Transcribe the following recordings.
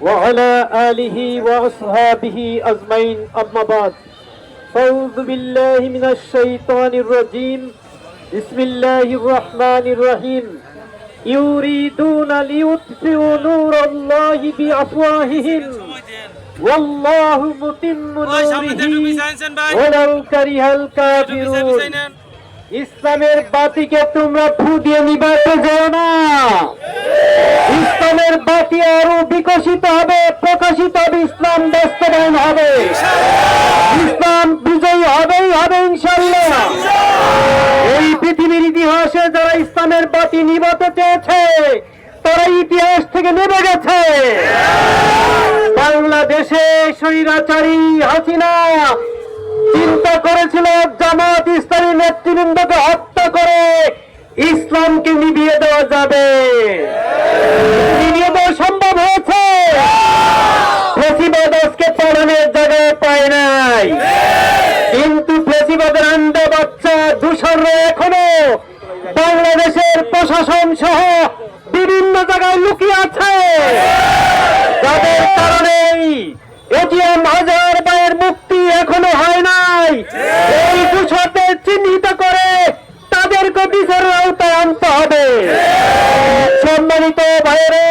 وعلى آله وأصحابه أجمعين أما بعد أعوذ بالله من الشيطان الرجيم بسم الله الرحمن الرحيم يريدون ليطفئوا نور الله بأفواههم والله متم ওই সামনে نوره দেখো বিছাইছেন ভাই ولو كره বিছাই الكافرون বিছাই নেন ইসলামের বাতিকে তোমরা ফু দিয়ে নিবাতে যেও না ইসলামের বাতি আরও বিকশিত হবে, প্রকাশিত হবে, ইসলাম বাস্তবায়ন হবে। ইসলাম বিজয়ী হবেই হবে ইনশাল্লাহ এই পৃথিবীর ইতিহাসে যারা ইসলামের বাতি নিবাতে চেয়েছে, তারা ইতিহাস থেকে নেমে গেছে। বাংলাদেশে স্বৈরাচারী হাসিনা চিন্তা করেছিল, জামাত ইসলামী নেতৃবৃন্দকে হত্যা করে ইসলামকে নিভিয়ে দেওয়া যাবে নিভিয়ে দেওয়া সম্ভব হয়েছে ফেসিবাদ আজকে পালনের জায়গায় পায় নাই কিন্তু ফেসিবাদের আন্ডা বাচ্চা দূষণরা এখনও বাংলাদেশের প্রশাসন সহ বিভিন্ন জায়গায় লুকিয়ে আছে। যাদের কারণেই এটিএম হাজার বাইয়ের মুক্তি এখনও হয় নাই। এই দূষণদের চিহ্নিত করে তাদেরকে বিচারের আওতায় আনতে হবে। সম্মানিত ভাইয়েরা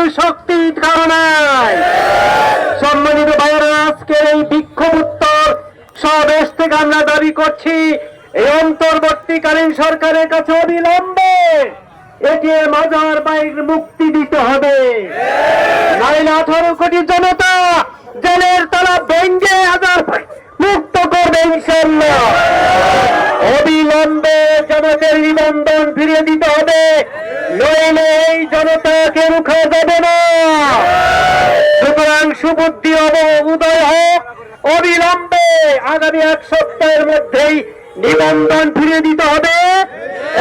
কোনো শক্তি ধারণায় সম্মানিত ভাইয়েরা, আজকের এই বিক্ষোভ উত্তর সমাবেশ থেকে আমরা দাবি করছি, এই অন্তর্বর্তীকালীন সরকারের কাছে অবিলম্বে বাইক মুক্তি দিতে হবে। নাইলে আঠারো কোটি জনতা জেলের তালা ভেঙ্গে হাজার মুক্ত করবে ইনশাল্লাহ অবিলম্বে জনতার নিবন্ধন ফিরিয়ে দিতে হবে নইলে এই জনতাকে রুখা যাবে না। সুতরাং সুবুদ্ধি অব উদয় হোক, অবিলম্বে আগামী এক সপ্তাহের মধ্যেই নিবন্ধন ফিরিয়ে দিতে হবে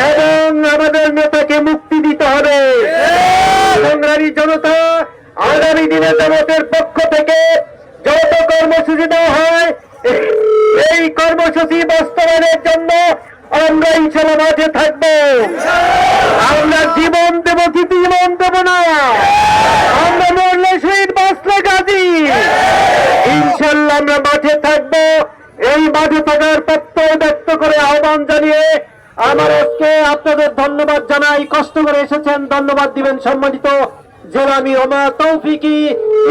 এবং আমাদের নেতাকে মুক্তি দিতে হবে। সংগ্রামী জনতা, আগামী দিনে জনতের পক্ষ থেকে যত কর্মসূচি দেওয়া হয়, এই কর্মসূচি বাস্তবায়নের জন্য আমরা ইনশাল্লাহ মাঝে থাকব আমরা জীবন দেবো কি জীবন দেবো না আমরা মরলে শহীদ বাঁচলে গাজী ইনশাল্লাহ আমরা মাঠে থাকব মাঠে থাকার প্রত্যয় ব্যক্ত করে আহ্বান জানিয়ে আমার আজকে আপনাদের ধন্যবাদ জানাই। কষ্ট করে এসেছেন, ধন্যবাদ দিবেন সম্মানিত জেলামি ওমা তৌফিকি।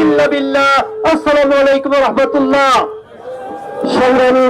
ইল্লা বিল্লাহ। আসসালামু আলাইকুম রহমতুল্লাহ। সংগ্রামী